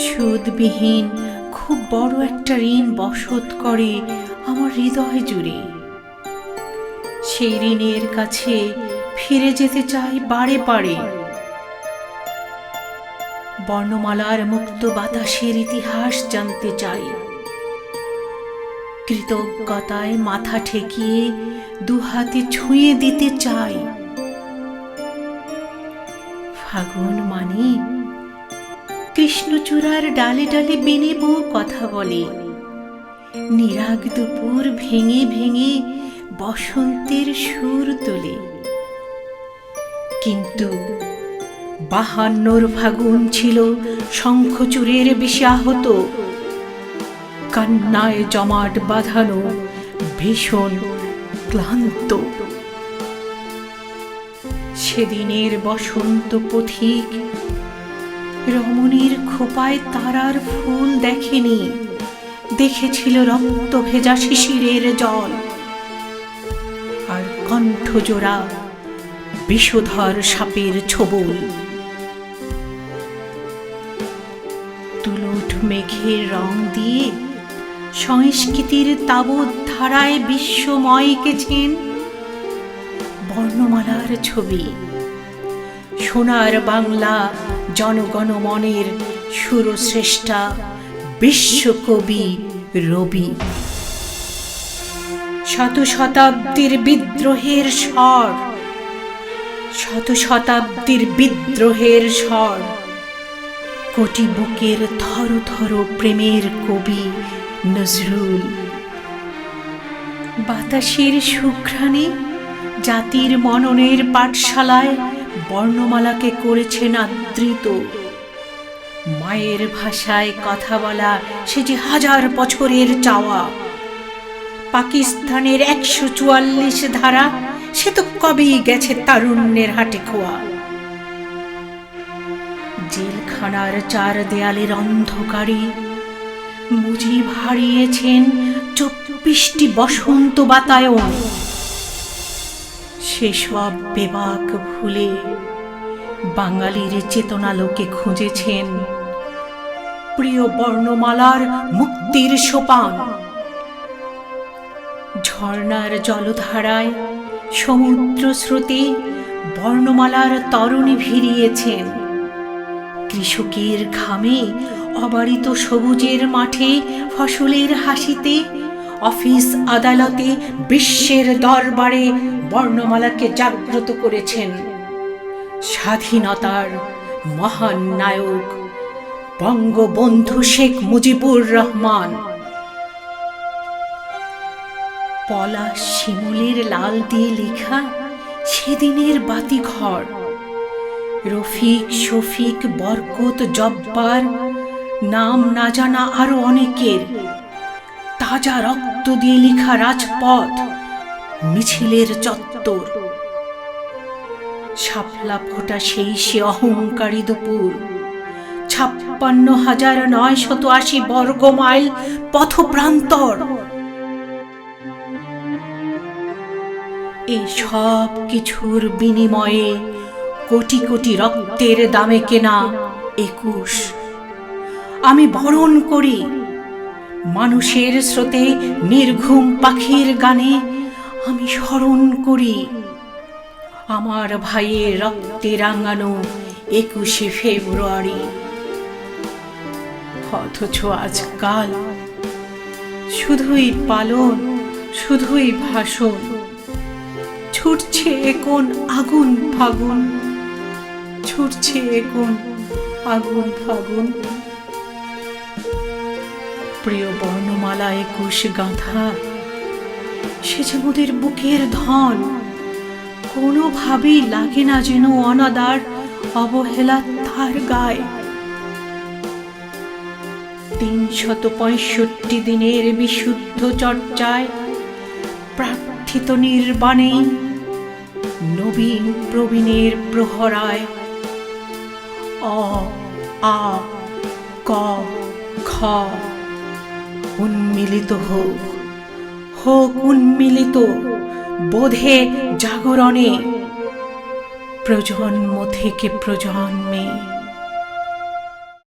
সুদবিহীন খুব বড় একটা ঋণ বসত করে আমার হৃদয় জুড়ে। সেই ঋণের কাছে ফিরে যেতে চাই বারে বারে। বর্ণমালার মুক্ত বাতাসের ইতিহাস জানতে চাই। কৃতজ্ঞতায় মাথা ঠেকিয়ে দুহাতে ছুঁয়ে দিতে চাই। ফাগুন মানে কৃষ্ণচূড়ার ডালে ডালে বেনে বউ কথা বলে। নিরাগ দুপুর ভেঙে ভেঙে বসন্তের সুর তোলে। কিন্তু বাহান্নর ফাগুন ছিল শঙ্খচূড়ের বেশি আহত কান্নায় জমাট বাঁধানো ভীষণ ক্লান্ত। সেদিনের বসন্ত পথিক রমণীর খোপায় তারার ফুল দেখেনি। দেখেছিল রক্ত ভেজা শিশিরের জল। আর কণ্ঠজোড়া বিষধর সাপের ছবল। তুলুঠ মেঘের রং দিয়ে সংস্কৃতির তাবৎ ধারায় বিশ্বময় এঁকেছেন বর্ণমালার ছবি। সোনার বাংলা জনগণ মনের সুরশ্রেষ্ঠা বিশ্বকবি রবি। শত শতাব্দীর বিদ্রোহের স্বর, শত শতাব্দীর বিদ্রোহের স্বর, কোটি বুকের থর থর প্রেমের কবি নজরুল। বাতাসের সুঘ্রাণে জাতির মননের পাঠশালায় বর্ণমালাকে করেছেন আদৃত মায়ের ভাষায় কথা বলা সে যে হাজার বছরের চাওয়া। পাকিস্তানের একশো চুয়াল্লিশ ধারা, সে তো কবেই গেছে তারুণ্যের হাটে খোয়া। জেলখানার চার দেয়ালের অন্ধকারে মুজিব হারিয়েছেন চব্বিশটি বসন্ত বাতায়ন। সেসব বেবাক ভুলে বাঙালির চেতনালোকে খুঁজেছেন। প্রিয় বর্ণমালার মুক্তির সোপান। ঝর্ণার জলধারায় সমুদ্র স্রোতে বর্ণমালার তরণী ভিড়িয়েছেন। কৃষকের ঘামে অবারিত সবুজের মাঠে ফসলের হাসিতে অফিস আদালতে বিশ্বের দরবারে বর্ণমালাকে জাগ্রত করেছেন। স্বাধীনতার মহান নায়ক বঙ্গবন্ধু শেখ মুজিবুর রহমান। পলাশ শিমুলের লাল দিয়ে লেখা সেদিনের বাতিঘর। রফিক শফিক বরকত জব্বার নাম না জানা আরও অনেকের। তাজা রক্ত দিয়ে লেখা রাজপথ, মিছিলের চত্বর। শাপলা ফোটা সেই সে অহংকারী দুপুর। ছাপ্পান্ন হাজার নয় শত আশি বর্গ মাইল পথপ্রান্তর। এই সব কিছুর বিনিময়ে কোটি কোটি রক্তের দামে কেনা একুশ। আমি বরণ করি মানুষের স্রোতে নির্ঘুম পাখির গানে আমি স্মরণ করি। আমার ভাইয়ের রক্তে রাঙানো একুশে ফেব্রুয়ারি। অথচ আজকাল শুধুই পালন, শুধুই ভাষণ, ছুটছে এখন আগুন ফাগুন, ছুটছে এখন আগুন ফাগুন। প্রিয় বর্ণমালা একুশ গাঁথা, সে যে মোদের বুকের ধন, কোনোভাবেই লাগে না যেন অনাদার অবহেলা তার গায়ে। তিনশত পঁয়ষট্টি দিনের বিশুদ্ধ চর্চায় প্রার্থিত নির্বাণে নবীন প্রবীণের প্রহরায় অ, আ, ক খ উন্মিলিত হোক হোক উন্মিলিত বোধে জাগরণে প্রজন্ম থেকে প্রজন্মে।